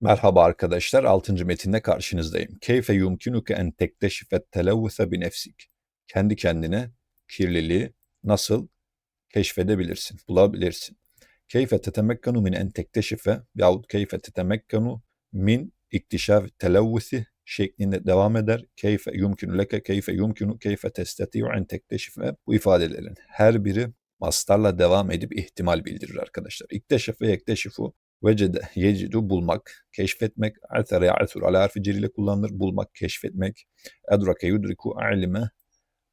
Merhaba arkadaşlar, 6. metinde karşınızdayım. Keyfe yumkinuke en tekteşifet televvüse bi nefsik. Kendi kendine kirliliği nasıl keşfedebilirsin, bulabilirsin. Keyfe tetemekkanu min en tekteşife yahut keyfe tetemekkanu min iktişaf televvüsi şeklinde devam eder. Keyfe yumkinu leke, keyfe yumkinu, keyfe testeti'u en tekteşife. Bu ifadelerin her biri mastarla devam edip ihtimal bildirir arkadaşlar. İkteşefe yekteşifu Vecede, yecidu bulmak, keşfetmek, atere ya'tur ala harfi ile kullanılır. Bulmak, keşfetmek, edrake yudriku alime,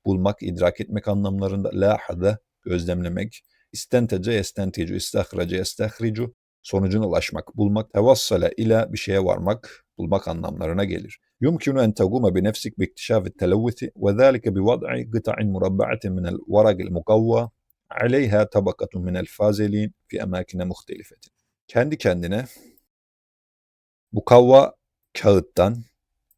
bulmak, idrak etmek anlamlarında. Lahada, gözlemlemek, istentece, yestenticu, istahrace, yestahricu, sonucuna ulaşmak, bulmak, tevassale ila bir şeye varmak, bulmak anlamlarına gelir. يمكن أن تقوم بنفسك باكتشاف التلوث وذلك بوضع قطع مربعة من الورق المقوى عليها طبقة من الفازلين في أماكن مختلفة kendi kendine mukavva kağıttan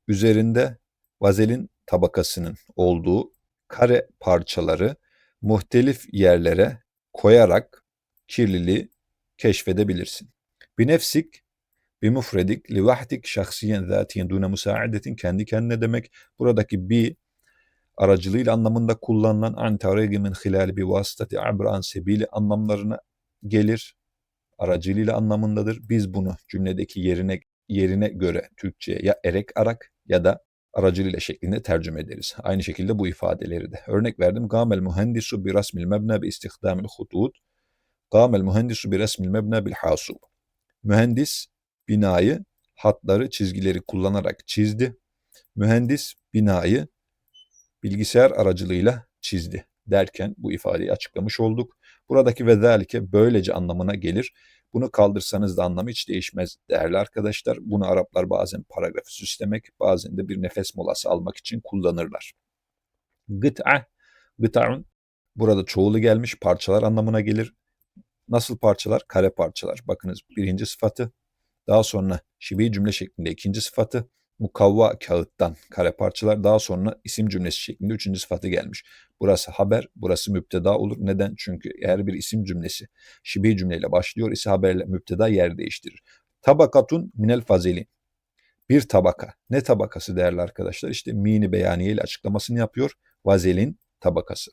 üzerinde vazelin tabakasının olduğu kare parçaları muhtelif yerlere koyarak kirliliği keşfedebilirsin. Binefsik, bimufredik, livahdik, şahsiyen, zatiyen, dune musaadetin, kendi kendine demek. Buradaki bir aracılığıyla anlamında kullanılan antaregi min hilal bir vasıtati abran sebili anlamlarına gelir aracılığıyla anlamındadır. Biz bunu cümledeki yerine yerine göre Türkçe'ye ya erek arak ya da aracılığıyla şeklinde tercüme ederiz. Aynı şekilde bu ifadeleri de. Örnek verdim. Gamel mühendisu bi rasmil mebna bi istihdamil hutut. Gamel mühendisu bi rasmil mebna bil hasub. Mühendis binayı hatları, çizgileri kullanarak çizdi. Mühendis binayı bilgisayar aracılığıyla çizdi derken bu ifadeyi açıklamış olduk. Buradaki ve zalike böylece anlamına gelir. Bunu kaldırsanız da anlamı hiç değişmez değerli arkadaşlar. Bunu Araplar bazen paragrafı süslemek, bazen de bir nefes molası almak için kullanırlar. Gıt'a, gıta'un burada çoğulu gelmiş parçalar anlamına gelir. Nasıl parçalar? Kare parçalar. Bakınız birinci sıfatı. Daha sonra şibi cümle şeklinde ikinci sıfatı mukavva kağıttan kare parçalar daha sonra isim cümlesi şeklinde üçüncü sıfatı gelmiş. Burası haber, burası müpteda olur. Neden? Çünkü eğer bir isim cümlesi şibih cümleyle başlıyor ise haberle müpteda yer değiştirir. Tabakatun minel fazeli. Bir tabaka. Ne tabakası değerli arkadaşlar? İşte mini beyaniye ile açıklamasını yapıyor. Vazelin tabakası.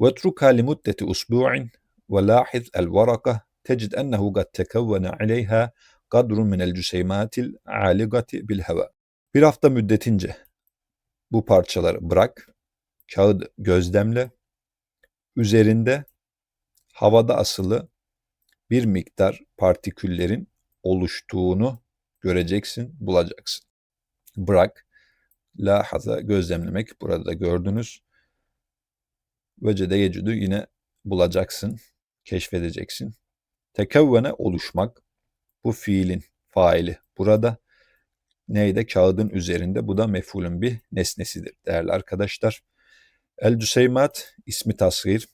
Ve truka li muddeti usbu'in ve lahiz el varaka tecid ennehu gad tekevvene aleyha kadrun minel cüseymatil aligati bil bir hafta müddetince bu parçaları bırak, kağıdı gözlemle, üzerinde havada asılı bir miktar partiküllerin oluştuğunu göreceksin, bulacaksın. Bırak, lahaza gözlemlemek burada da gördünüz. Vecede yecüdü yine bulacaksın, keşfedeceksin. Tekevvene oluşmak bu fiilin faili burada neyde? Kağıdın üzerinde. Bu da mef'ulün bir nesnesidir değerli arkadaşlar. El cüseymat ismi tasgir.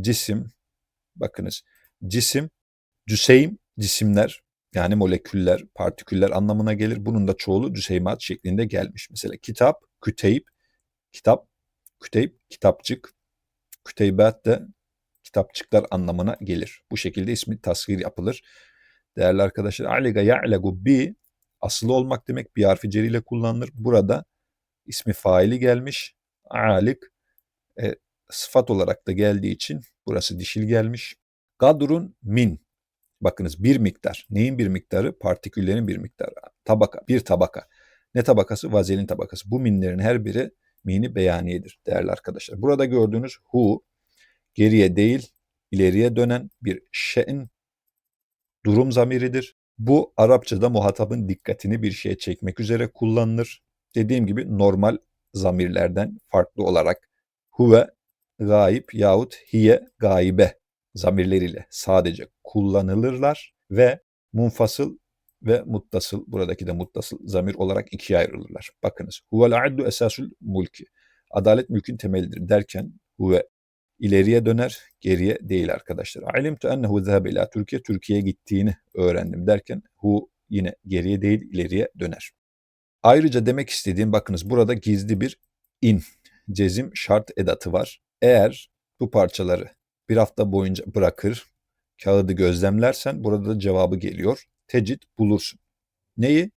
Cisim. Bakınız. Cisim. Cüseym cisimler yani moleküller, partiküller anlamına gelir. Bunun da çoğulu cüseymat şeklinde gelmiş. Mesela kitap, küteyip, kitap, küteyip, kitapçık, küteybat da kitapçıklar anlamına gelir. Bu şekilde ismi tasgir yapılır. Değerli arkadaşlar, aliga ya'legu bi asılı olmak demek bir harfi ceriyle kullanılır. Burada ismi faili gelmiş. Alik e, sıfat olarak da geldiği için burası dişil gelmiş. Gadrun min. Bakınız bir miktar. Neyin bir miktarı? Partiküllerin bir miktarı. Tabaka, bir tabaka. Ne tabakası? Vazelin tabakası. Bu minlerin her biri mini beyaniyedir değerli arkadaşlar. Burada gördüğünüz hu geriye değil ileriye dönen bir şeyin durum zamiridir. Bu Arapçada muhatabın dikkatini bir şeye çekmek üzere kullanılır. Dediğim gibi normal zamirlerden farklı olarak huve, gayip yahut hiye, gaibe zamirleriyle sadece kullanılırlar ve munfasıl ve muttasıl buradaki de muttasıl zamir olarak ikiye ayrılırlar. Bakınız huvel addu esasul mulki adalet mülkün temelidir derken huve ileriye döner, geriye değil arkadaşlar. Alimtu ennehu zehebe ila Türkiye, Türkiye'ye gittiğini öğrendim derken hu yine geriye değil ileriye döner. Ayrıca demek istediğim bakınız burada gizli bir in, cezim şart edatı var. Eğer bu parçaları bir hafta boyunca bırakır, kağıdı gözlemlersen burada da cevabı geliyor. Tecid bulursun. Neyi?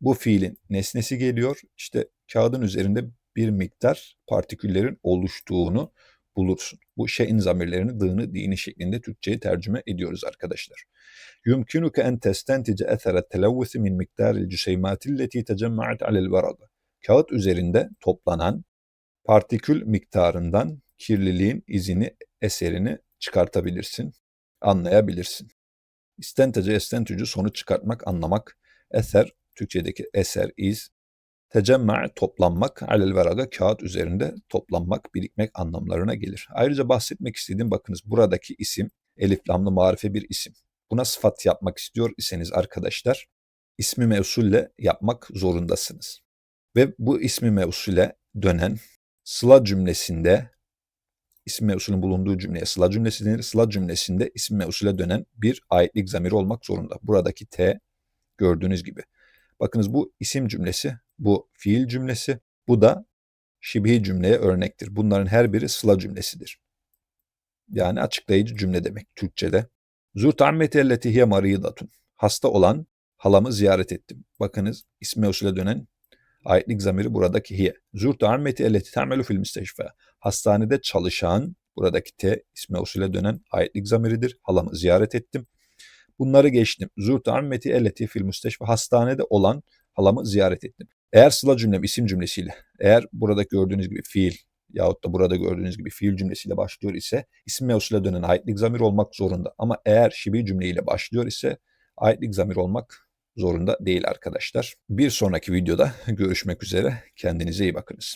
Bu fiilin nesnesi geliyor. İşte kağıdın üzerinde bir miktar partiküllerin oluştuğunu bulursun. Bu şeyin zamirlerini dığını dini şeklinde Türkçe'ye tercüme ediyoruz arkadaşlar. Yumkinuke en testentice ethere televvusi min miktaril cüseymâtilleti tecemma'at alel verada. Kağıt üzerinde toplanan partikül miktarından kirliliğin izini, eserini çıkartabilirsin, anlayabilirsin. İstentece estentücü sonuç çıkartmak, anlamak, eser, Türkçedeki eser, iz, Tecemma, toplanmak, alel veraga, kağıt üzerinde toplanmak, birikmek anlamlarına gelir. Ayrıca bahsetmek istediğim bakınız buradaki isim, elif lamlı marife bir isim. Buna sıfat yapmak istiyor iseniz arkadaşlar, ismi mevsulle yapmak zorundasınız. Ve bu ismi mevsule dönen sıla cümlesinde isim mevsulün bulunduğu cümleye sıla cümlesi denir. Sıla cümlesinde isim mevsule dönen bir aitlik zamiri olmak zorunda. Buradaki T gördüğünüz gibi. Bakınız bu isim cümlesi, bu fiil cümlesi, bu da şibi cümleye örnektir. Bunların her biri sıla cümlesidir. Yani açıklayıcı cümle demek Türkçe'de. Zurt ammeti elleti hiye maridatun. Hasta olan halamı ziyaret ettim. Bakınız ismi mevsule dönen aitlik zamiri buradaki hiye. Zurt ammeti elleti ta'melu fil müsteşfa. Hastanede çalışan buradaki te ismi usule dönen aitlik zamiridir. Halamı ziyaret ettim. Bunları geçtim. Zurt ammeti elleti fil müsteşfa. Hastanede olan halamı ziyaret ettim. Eğer sıla cümlem isim cümlesiyle, eğer burada gördüğünüz gibi fiil yahut da burada gördüğünüz gibi fiil cümlesiyle başlıyor ise isim mevsule dönen aitlik zamir olmak zorunda. Ama eğer şibi cümleyle başlıyor ise aitlik zamir olmak zorunda değil arkadaşlar. Bir sonraki videoda görüşmek üzere. Kendinize iyi bakınız.